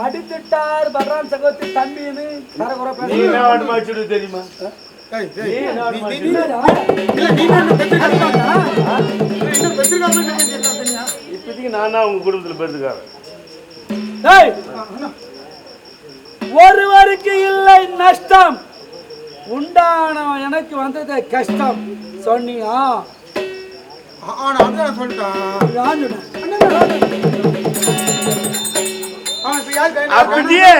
அடித்துட்டார் பலராம் சகோதரி தம்பின்னு தெரியுமா? இப்போதைக்கு நான் தான் உங்க குடும்பத்துல பெருதுக்காரன் டேய், ஒருவருக்கு இல்லை நஷ்டம். உண்டானவன் எனக்கு வந்தது கஷ்டம். சொன்னியா? சொல்லிட்டான். அப்படியே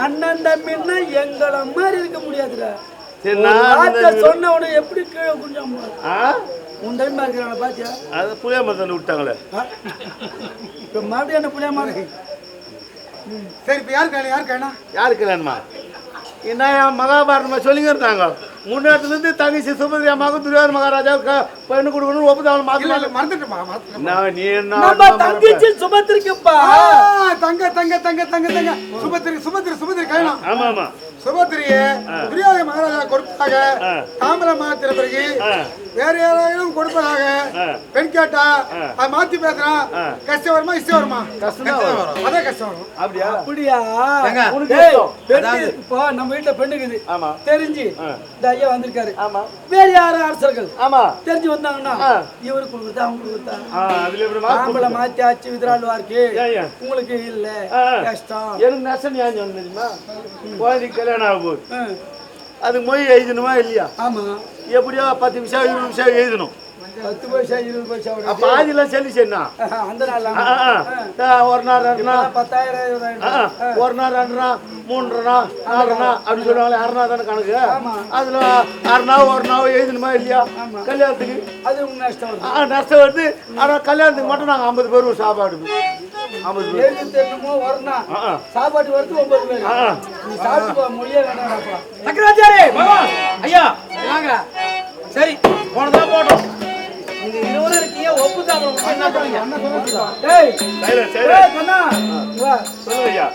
அண்ணன் தம்பின்னா எங்களை மாதிரி இருக்க முடியாதுடா. சொன்ன உடனே எப்படி கீழே குஞ்சம்? உன் டைமா இருக்கிறான பாத்தியா? அது புளிய மரத்தில் விட்டாங்களே? இப்ப மறுபடியும் என்ன புளியமா சரி இப்ப யார் கையில யார் கையில? யாரு கல்யாணமா என்ன என் மகாபாரதமா சொல்லிங்க இருந்தாங்க முன்னேறத்துல இருந்து தங்கச்சி சுபதியா மகன் துரியோதன மகாராஜா பெண்ணு கொடுக்கணும் ஒப்புதாவல் இல்ல மாத்தி இல்ல மறந்துட்டுமா நீ என்ன நம்ம? தங்கச்சி சுபத்திருக்குப்பா ஆ, தங்க தங்க தங்க தங்க தங்க. சுபத்திரி சுபத்திரி சுபத்திரி கையிலாம் ஆமா ஆமா. சுபத்திரியை துரியோதன மகாராஜா கொடுப்பதாக. தாம்பரம் மாத்திர பிறகு. வேற யாராவது கொடுப்பதாக. பெண் கேட்டா அது மாத்தி பேசுறான். கஷ்டம் வருமா இஷ்டம் வருமா? கஷ்டம். அதான் கஷ்டம் வரும். அப்படியா? அப்படியா? இப்போ நம்ம வீட்டுல பெண்ணுக்குது ஆமா. தெரிஞ்சு. இந்த ஐயா வந்திருக்காரு. ஆமா. வேற யாரும் அரசர்கள்? ஆமா. தெரிஞ்சு வந்தாங்கன்னா. இவரு கொடுக்குறதா அவங்க கொடுக்குறதா ஆ, அதுல எப்படி ஆம்பளை மாத்தி ஆச்சு விதிராளுவாருக்கு ஏன், ஏன்? உங்களுக்கு இல்ல. கஷ்டம். எனக்கு நஷ்டம் ஏன் சொன்ன தெரியுமா? குழந்தைக்கு ஆக போகுது. அதுக்கு மொய் எழுதணுமா இல்லையா? ஆமா. எப்படியோ பத்து நிமிஷம் இருபது நிமிஷம் எழுதணும் பத்து பைசா இருபது பைசா விட. அப்ப ஆதிலாம் சொல்லி சொன்னா ஆஹா, அந்த நாள். ஒரு நாள் ரெண்டு நாள். பத்தாயிரம். ஒரு நாள் ரெண்டு நாள் மூன்று நாள் நாலு நாள் அப்படி சொல்லுவாங்களே அரை நாள் தானே கணக்கு. அதுல அரை நாள் ஒரு நாள் எழுதணுமா இல்லையா. கல்யாணத்துக்கு? அது நஷ்டம் வருது. நஷ்டம் வருது. ஆனா கல்யாணத்துக்கு மட்டும் நாங்க ஐம்பது பேர் ஒரு சாப்பாடு. சாப்பாட்டு வரது ஒன்பது பேர். சாப்பிட்டு சக்கராச்சாரி பகவான் ஐயா! வாங்க. சரி போனதான் போட்டோம். நீங்க இருவரும் இருக்கீங்க ஒப்பு தாமரம் என்ன டேய். டேய், கண்ணா. இங்க வா. சொல்லுங்க யாரு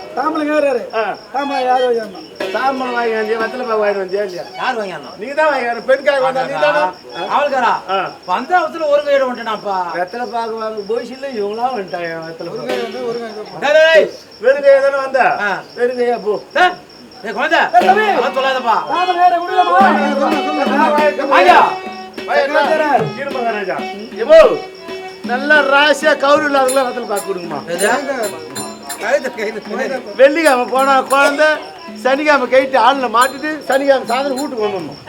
வாங்கி வந்தியா வெத்தலை பாக்கு வாங்கி வந்தியா இல்லையா? யார் வாங்கியானோ நீங்க தான் வாங்கி பெண் காய் வந்தா நீ தானே? அவளுக்காரா ஆ. வந்த அவசரம் ஒரு கையிட வந்துட்டான்ப்பா. வெத்தலை பாக்கு வாங்க போய்ச்சில்ல இவங்களா வந்துட்டாங்க வெத்தலை பாக்கு டேய், டேய், டேய். வெறும் கையா தானே வந்த? போ. டேய், டேய், குழந்தை. சொல்லாதப்பா. நல்ல ராசியா கவுரு இல்லாதவங்களா வெத்தலை பாக்கு கொடுங்கம்மா. வெள்ளிக்கிழமை போனா குழந்தை சனிக்கிழமை கைட்டு ஆளுல மாட்டிட்டு சனிக்கிழமை சாயந்தரம் வீட்டுக்கு வந்துடணும்.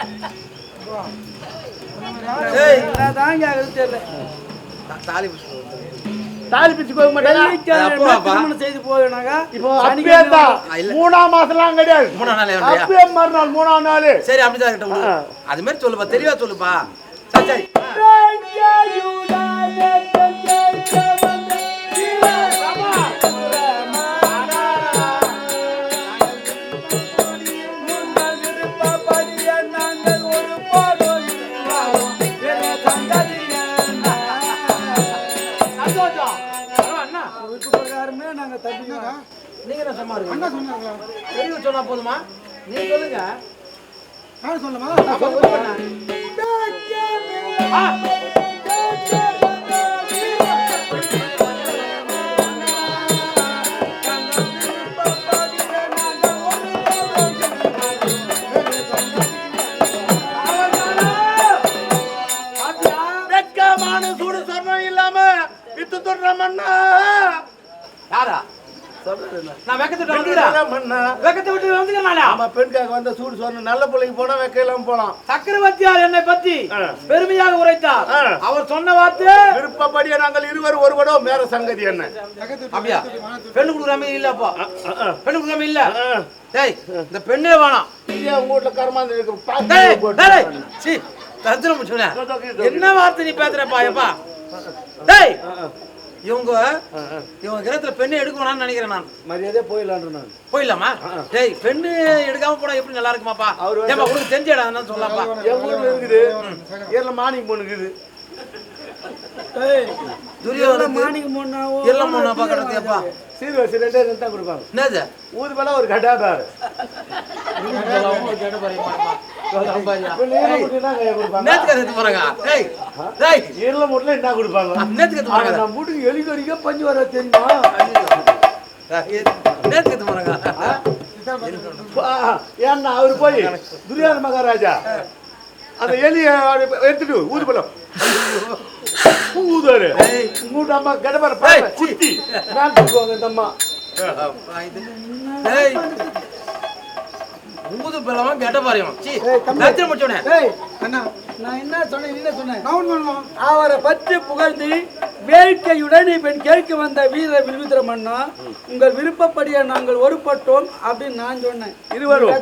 கேக்குறது தெரியல. தாலி தாலி பிச்சு போக மாட்டாங்க செய்து போயினாக்கா இப்போ அப்பயே தான். மூணாம் மாசம்லாம் கிடையாது. மூணாம் நாள்? அப்பயே மறுநாள் மூணாம் நாள். சரி அப்படிதான். அது மாதிரி சொல்லுப்பா தெளிவா சொல்லுப்பா. சரி சரி. போதுமா? நீங்க சொல்லுங்க. யாரு சொல்லுமா? நான். வெட்கமான சூடு சொர்ணம் இல்லாம வித்து தொடுற மண்ணா? யாரா? நான் வெக்கத்திட்டு வந்துக்கிறேன் மண்ணா வெக்கத்தை விட்டு வந்துக்கிறேன் ஆமா பெண்காக வந்த சூடு சொர்ணம் நல்ல பிள்ளைக்கு போனா வெக்க போலாம். சக்கரவர்த்தியார் என்னை பத்தி. பெருமையாக உரைத்தார். அவர் சொன்ன வார்த்தை விருப்பப்படியே நாங்கள் இருவர் ஒருவடோ மேற சங்கதி என்ன? அப்படியா? பெண்ணு கொடுக்குறாம இல்ல அப்போ பெண்ணு கொடுக்குறாம இல்ல. டேய் இந்த பெண்ணே வேணாம். உங்க வீட்டுல கருமாந்து இருக்கு. தந்திரம் சொன்ன என்ன வார்த்தை நீ பேசுறப்பா எப்பா டேய் இவங்க இவங்க கிரகத்துல பெண்ணை எடுக்க வேணாம்னு நினைக்கிறேன் நான். மரியாதையா போயிடலான்ற நான். போயிடலாமா? டேய் பெண்ணு எடுக்காம போனா எப்படி நல்லா இருக்குமாப்பா? அவரு ஏப்பா உனக்கு தெரிஞ்ச இடம் சொல்லலாம்ப்பா என் ஊர்ல இருக்குது? ஏர்ல மானியம் பொண்ணு இருக்குது. துரியோதனுக்கு மாணிக்கு முன்னாவோ எல்லாம் முன்னாப்பா கிடத்தியப்பா சீர்வரிசை ரெண்டே ரெண்டு தான் கொடுப்பாங்க. என்னது? ஊதுபலா ஒரு கட்டாபாரு நேத்துக்கு என்ன கொடுப்பாங்க நேத்துக்கு நம்ம வீட்டுக்கு எலி கடிக்க பஞ்சு வர தெரியுமா போறாங்க ஆ, ஏன்னா அவரு போய் துரியோதன மகாராஜா அந்த எலிய எடுத்துட்டு ஊது போலாம் ஊதாரு அம்மா சீ. குத்தி நான் தூக்குவாங்க இந்த அம்மா ஊது பெல்லாம கெட்ட பாரியம் சீ. நேர்த்து முடிச்சோனே ஏய் அண்ணா நான் என்ன சொன்னேன் என்ன சொன்னேன்? நான் பண்ணுவோம் அவரை பற்றி புகழ்ந்து வேட்கையுடன் இப்ப கேட்க வந்த வீர விழுவித்திர மன்னா உங்கள் விருப்பப்படியே நாங்கள் ஒருப்பட்டோம் அப்படின்னு நான் சொன்னேன். இருவரும்.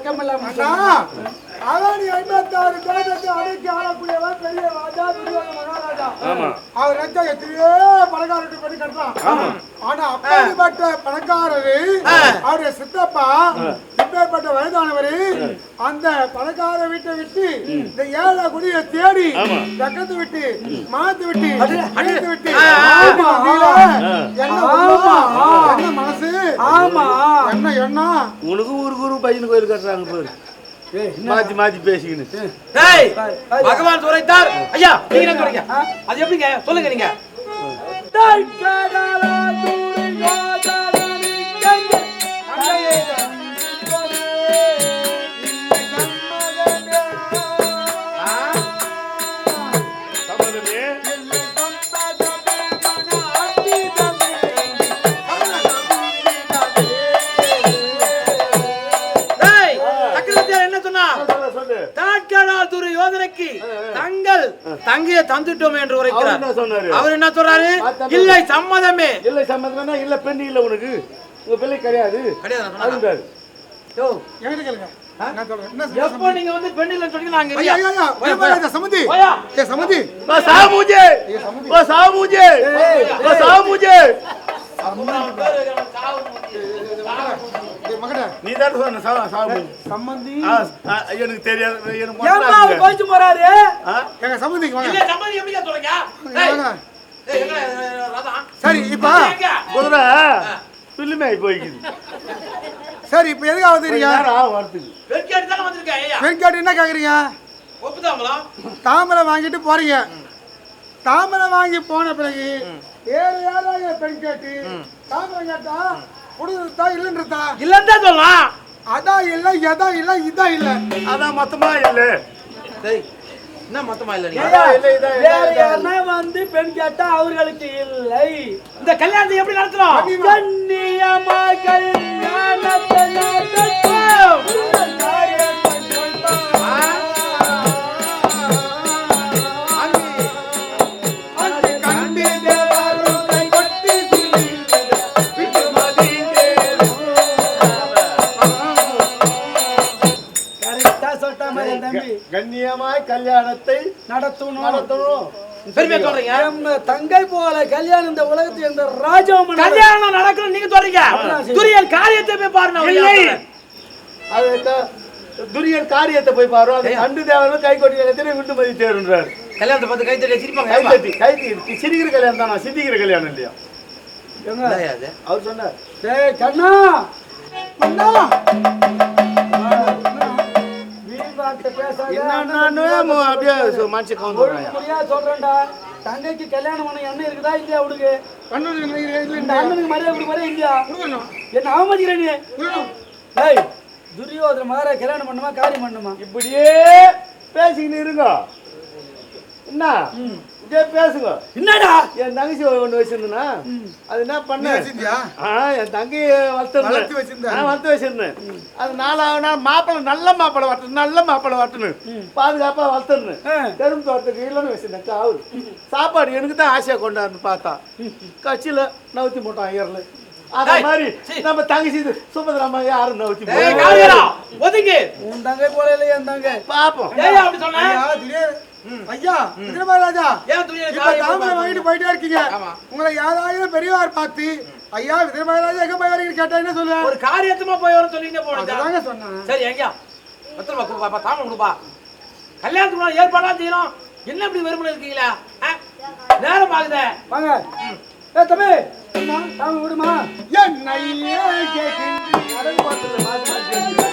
சொன்னேன். அவனி ஐம்பத்தாறு தேசத்தை அடக்கி ஆளக்கூடியவன் பெரிய ராஜா துரியோதன மகாராஜா. ஆமா. அவர் நினைச்சா எத்தனையோ பணக்காரர்கிட்ட பண்ணி கட்டலாம் ஆனா அப்படிப்பட்ட பணக்காரரு அவருடைய சித்தப்பா இப்பேற்பட்ட வயதானவரு அந்த பணக்கார வீட்டை விட்டு இந்த ஏழை குடியை தேடி பக்கத்து விட்டு மாத்து விட்டு அடித்து விட்டு ஆமா. என்ன மனசு? ஆமா. என்ன என்ன உனக்கு ஊரு ஊரு பையனு கோயில் கட்டுறாங்க பாரு. மாத்தி மாத்தி பேசிக்கின்னு. டேய் பகவான் துரைத்தார். ஐயா நீங்க அது எப்படிங்க? சொல்லுங்க நீங்க. நாங்கள் தங்கைய தந்துட்டோம் என்று உரைக்கிறார். அவர் என்ன சொல்றாரு? இல்லை சம்மதமே. இல்லை சம்மதம்னா இல்ல பெண் இல்ல உனக்கு. உங்க பிள்ளை கிடையாது. கிடையாது நீங்க வந்து பெண்ணில் சொன்னீங்க நாங்க சமதி. நீ தான் சொன்ன சாவு சாவு எனக்கு தெரியாது எனக்கு ஏமா அவர் எங்க சம்பந்திக்கு வாங்க சரி இப்ப குதிரை ஆகி போய்க்குது சரி இப்ப எதுக்காக வந்துருக்கீங்க வரத்துக்கு பெருக்காடி தானே வந்திருக்கேன் என்ன கேக்குறீங்க தாமரை வாங்கிட்டு போறீங்க தாமரை வாங்கி போன பிறகு ஏழு ஏழாயிர பெண் கேட்டு தாமரை கேட்டா கொடுத்தா இல்லைன்றதா? இல்லைன்னு சொல்லலாம். அதான் இல்ல எதான் இல்ல இதான் இல்ல. அதான் மொத்தமா இல்ல. டேய், என்ன மொத்தமா இல்ல வேற. யாருன்னா வந்து பெண் கேட்டா அவர்களுக்கு இல்லை. இந்த கல்யாணத்தை எப்படி நடத்தணும் கண்ணியமா கல்யாணத்தை கல்யாணத்தை நடத்தணும். நடத்தணும். பெருமையா சொல்றீங்க? நம்ம தங்கை போல கல்யாணம் இந்த உலகத்தில் இந்த ராஜாவும் கல்யாணம் நடக்கணும் நீங்க சொல்றீங்க. துரியன் காரியத்தை போய் பாருங்க? அது துரியன் காரியத்தை போய் பாரு. அது கண்டு தேவனும் கை கொட்டி விட்டு மதி தேருன்றார். கல்யாணத்தை பார்த்து கை தட்டி சிரிப்பாங்க கை? தட்டி கை தட்டி சிரிக்கிற கல்யாணம் தானா சிந்திக்கிற கல்யாணம் இல்லையா? அவர் சொன்னார் டேய் கண்ணா! வீண் வார்த்தை பேசாத என்னன்னு அப்படியே மனுஷன் கவுந்து ஒழுங்கு முறையா சொல்றேன்டா. தங்கைக்கு கல்யாணம் பண்ண எண்ணம் இருக்குதா இல்லையா கண்ணூர் இந்த அண்ணனுக்கு மரியாதை கொடுக்க வரே இல்லையா? என்ன அவமதிக்கிற நீ துரியோதன மகாராஜ் கல்யாணம் பண்ணுமா காரியம் பண்ணுமா? இப்படியே பேசிக்கிட்டு இருங்க. என்ன? இதே பேசுங்க. என்னடா? என் தங்கச்சி ஒண்ணு வச்சிருந்தேனா? அது என்ன பண்ண வச்சிருந்தியா? ஆ என் தங்கையை வளர்த்து வளர்த்து வச்சிருந்த. நான் வளர்த்து வச்சிருந்தேன். அது நாலாவது நாள் மாப்பிள்ளை நல்ல மாப்பிள்ளை வரட்டணும் நல்ல மாப்பிள்ளை வரட்டணும் பாதுகாப்பா வளர்த்துருந்தேன். ஆ. கரும்பு தோட்டத்துக்கு இல்லைன்னு வச்சிருந்தேன் காவல் சாப்பாடு எனக்கு தான் ஆசையா கொண்டாருன்னு பார்த்தா. கட்சியில நவுத்தி போட்டான் ஐயர்ல. அத மாதிரி. நம்ம தங்கச்சி இது சுபதிராமா யாரும் நவுத்தி ஒதுங்கு. உன் தங்கை போல இல்லையா என் தங்கை? பாப்போம். அப்படி சொன்ன? ஐயா ஐயா காரியம் தாமரை வாங்கிட்டு போயிட்டே இருக்கீங்க. உங்களை யாராவது பெரியவார் பார்த்து ஐயா விக்ரமராஜா எங்க போய் வரீங்கன்னு கேட்டா என்ன சொல்லுவேன் ஒரு காரியத்துமா போய் வர சொல்லிட்டு போனதா அதுதாங்க சொன்னேன். சரி எங்கயா? பத்திரமா கொடுப்பா தாம கொடுப்பா. கல்யாணத்துக்கு ஏற்பாடா செய்யணும். என்ன இப்படி வெறுமனை இருக்கீங்களா? நேரம் ஆகுதே. வாங்க. ஏ தம்பி. என்ன சாமி விடுமா பார்த்துல